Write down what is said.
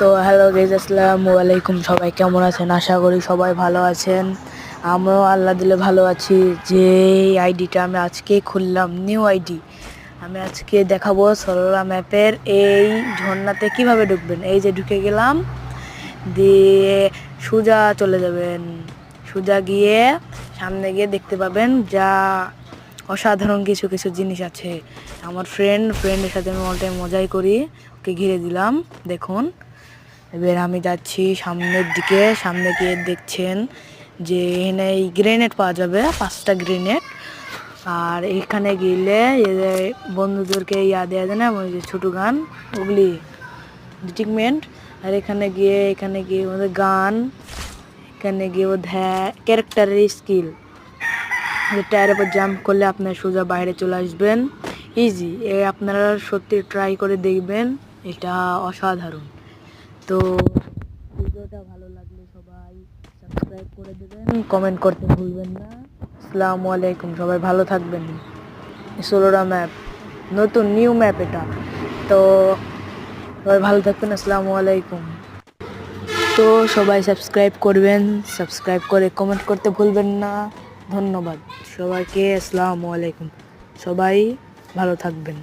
তো hello gauge আসসালামু আলাইকুম। সবাই কেমন আছেন? আশা করি সবাই ভালো আছেন। আমরাও আল্লাহ দিলে ভালো আছি। যে আইডিটা আমি আজকে খুললাম নিউ আইডি, আমি আজকে দেখাবো সরলা ম্যাপের এই ঝর্ণাতে কীভাবে ঢুকবেন। এই যে ঢুকে গেলাম, দিয়ে সোজা চলে যাবেন। সোজা গিয়ে সামনে গিয়ে দেখতে পাবেন যা অসাধারণ কিছু কিছু জিনিস আছে। আমার ফ্রেন্ড ফ্রেন্ডের সাথে আমি অল টাইম মজাই করি। ওকে ঘিরে দিলাম, দেখুন। এবার আমি যাচ্ছি সামনের দিকে। সামনে গিয়ে দেখছেন যে এখানে এই গ্রেনেড পাওয়া যাবে, পাঁচটা গ্রেনেড। আর এখানে গেলে বন্ধুদেরকে ইয়া দেওয়া যায় না, ওই যে ছোটো গান, ওগুলি ট্রিটমেন্ট আর এখানে গিয়ে এখানে গিয়ে ওদের গান, এখানে গিয়ে ও ক্যারেক্টারের স্কিল টায়ারের উপর জাম্প করলে আপনার সোজা বাইরে চলে আসবেন। ইজি এ আপনারা সত্যি ট্রাই করে দেখবেন, এটা অসাধারণ। তো ভিডিওটা ভালো লাগলে সবাই সাবস্ক্রাইব করে দেবেন কমেন্ট করতে ভুলবেন না। আসসালামু আলাইকুম, সবাই ভালো থাকবেন। সোলোরা ম্যাপ, নতুন নিউ ম্যাপ এটা। তো সবাই ভালো থাকবেন, আসসালামু আলাইকুম। তো সবাই সাবস্ক্রাইব করবেন সাবস্ক্রাইব করে কমেন্ট করতে ভুলবেন না। ধন্যবাদ সবাইকে, আসসালামু আলাইকুম। সবাই ভালো থাকবেন।